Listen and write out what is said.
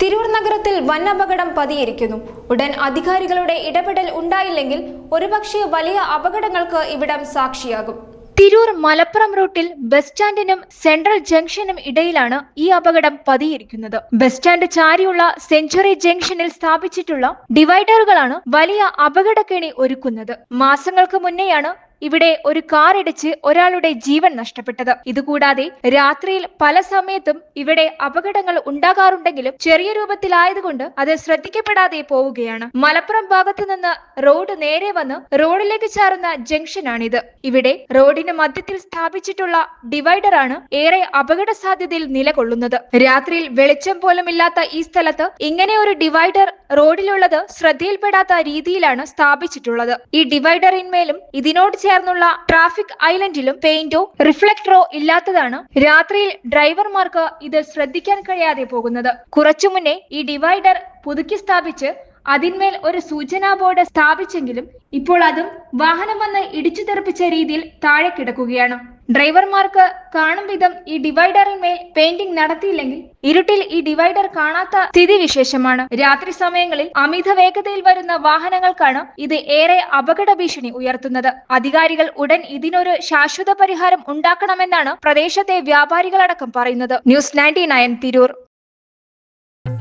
തിരൂർ നഗരത്തിൽ വൻ അപകടം പതിയിരിക്കുന്നു. ഉടൻ അധികാരികളുടെ ഇടപെടൽ ഉണ്ടായില്ലെങ്കിൽ ഒരുപക്ഷെ വലിയ അപകടങ്ങൾക്ക് ഇവിടം സാക്ഷിയാകും. തിരൂർ മലപ്പുറം റൂട്ടിൽ ബസ് സ്റ്റാൻഡിനും സെൻട്രൽ ജംഗ്ഷനും ഇടയിലാണ് ഈ അപകടം പതിയിരിക്കുന്നത്. ബസ് സ്റ്റാൻഡ് ചാരിയുള്ള സെഞ്ചുറി ജംഗ്ഷനിൽ സ്ഥാപിച്ചിട്ടുള്ള ഡിവൈഡറുകളാണ് വലിയ അപകടക്കെണി ഒരുക്കുന്നത്. മാസങ്ങൾക്ക് മുന്നെയാണ് ഇവിടെ ഒരു കാർ ഇടിച്ച് ഒരാളുടെ ജീവൻ നഷ്ടപ്പെട്ടത്. ഇതുകൂടാതെ രാത്രിയിൽ പല സമയത്തും ഇവിടെ അപകടങ്ങൾ ഉണ്ടാകാറുണ്ടെങ്കിലും ചെറിയ രൂപത്തിലായതുകൊണ്ട് അത് ശ്രദ്ധിക്കപ്പെടാതെ പോവുകയാണ്. മലപ്പുറം ഭാഗത്തു നിന്ന് റോഡ് നേരെ വന്ന് റോഡിലേക്ക് ചാറുന്ന ജംഗ്ഷനാണിത്. ഇവിടെ റോഡിന് മധ്യത്തിൽ സ്ഥാപിച്ചിട്ടുള്ള ഡിവൈഡറാണ് ഏറെ അപകട സാധ്യതയിൽ നിലകൊള്ളുന്നത്. രാത്രിയിൽ വെളിച്ചം പോലും ഇല്ലാത്ത ഈ സ്ഥലത്ത് ഇങ്ങനെ ഒരു ഡിവൈഡർ റോഡിലുള്ളത് ശ്രദ്ധയിൽപ്പെടാത്ത രീതിയിലാണ് സ്ഥാപിച്ചിട്ടുള്ളത്. ഈ ഡിവൈഡറിന്മേലും ഇതിനോട് ചേർന്നുള്ള ട്രാഫിക് ഐലൻഡിലും പെയിന്റോ റിഫ്ലക്ടറോ ഇല്ലാത്തതാണ് രാത്രിയിൽ ഡ്രൈവർമാർക്ക് ഇത് ശ്രദ്ധിക്കാൻ കഴിയാതെ പോകുന്നത്. കുറച്ചു മുന്നേ ഈ ഡിവൈഡർ പുതുക്കി സ്ഥാപിച്ച് അതിന്മേൽ ഒരു സൂചനാ ബോർഡ് സ്ഥാപിച്ചെങ്കിലും ഇപ്പോൾ അതും വാഹനം വന്ന് ഇടിച്ചു തെറിപ്പിച്ച രീതിയിൽ താഴെ കിടക്കുകയാണ്. ഡ്രൈവർമാർക്ക് കാണും വിധം ഈ ഡിവൈഡറിന്മേൽ പെയിന്റിംഗ് നടത്തിയില്ലെങ്കിൽ ഇരുട്ടിൽ ഈ ഡിവൈഡർ കാണാത്ത സ്ഥിതി വിശേഷമാണ്. രാത്രി സമയങ്ങളിൽ അമിത വേഗതയിൽ വരുന്ന വാഹനങ്ങൾക്കാണ് ഇത് ഏറെ അപകട ഭീഷണി ഉയർത്തുന്നത്. അധികാരികൾ ഉടൻ ഇതിനൊരു ശാശ്വത പരിഹാരം ഉണ്ടാക്കണമെന്നാണ് പ്രദേശത്തെ വ്യാപാരികളടക്കം പറയുന്നത്. News ninety nine Tirur.